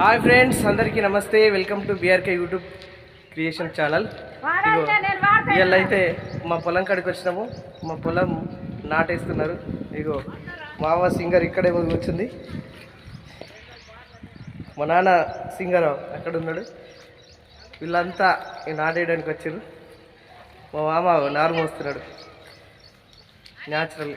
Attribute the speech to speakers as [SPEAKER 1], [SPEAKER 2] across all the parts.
[SPEAKER 1] Hi friends అందరికీ నమస్తే. Welcome to BRK YouTube creation channel. ఇగో ఇవాళ అయితే మా పొలం కాడికి వచ్చినాము. మా పొలం నాటేస్తున్నారు. ఇగో మామ సింగర్ ఇక్కడే కూర్చుంది. మా నాన్న సింగర్ అక్కడ ఉన్నాడు. వీళ్ళంతా నాటేయడానికి వచ్చారు. మా మామ నారు మోస్తున్నాడు. న్యాచురల్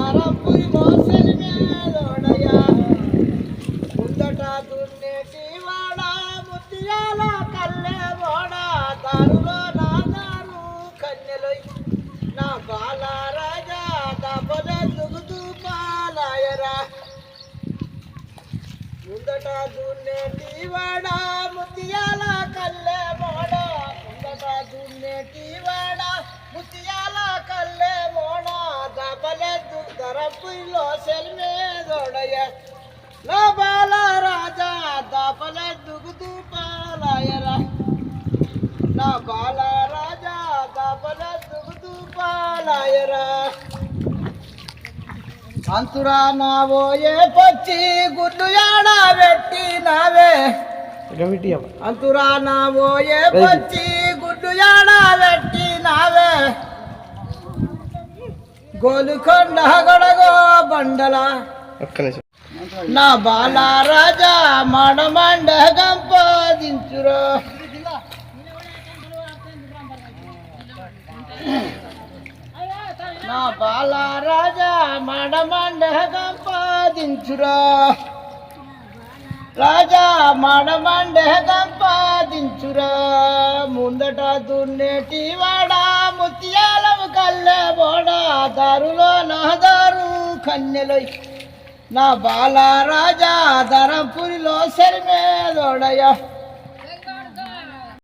[SPEAKER 2] ముందట దున్నేటి వాడ ముత్యాల కల్లె మోడ. ముందట దున్నేటి వాడ ముత్యాల కల్లె మోడ. దబలే ధరపులో సెల్మే దొడయ. నా బాల రాజా దబలే దుగుతూ పాలాయరా నా బాల రాజా దబలే దుగుతూ అంతురా నావోయే పచ్చి గుడ్లు యాడ పెట్టినావే? అంతురా నావోయే పచ్చి గుడ్లు యాడ పెట్టినావే? గోలుకొండ గొడగో బండల. నా బాల రాజా మడమండ గంపాదించురా నా బాల రాజా మడమండ రాజా మడమండ గంపాదించురా ముందట దున్నేటి వాడ ముత్యాలము కల్లె బోడా దారులో నా దారు కన్నెలోయ్ నా బాల రాజా ధరంపురిలో సరిమేదోడయ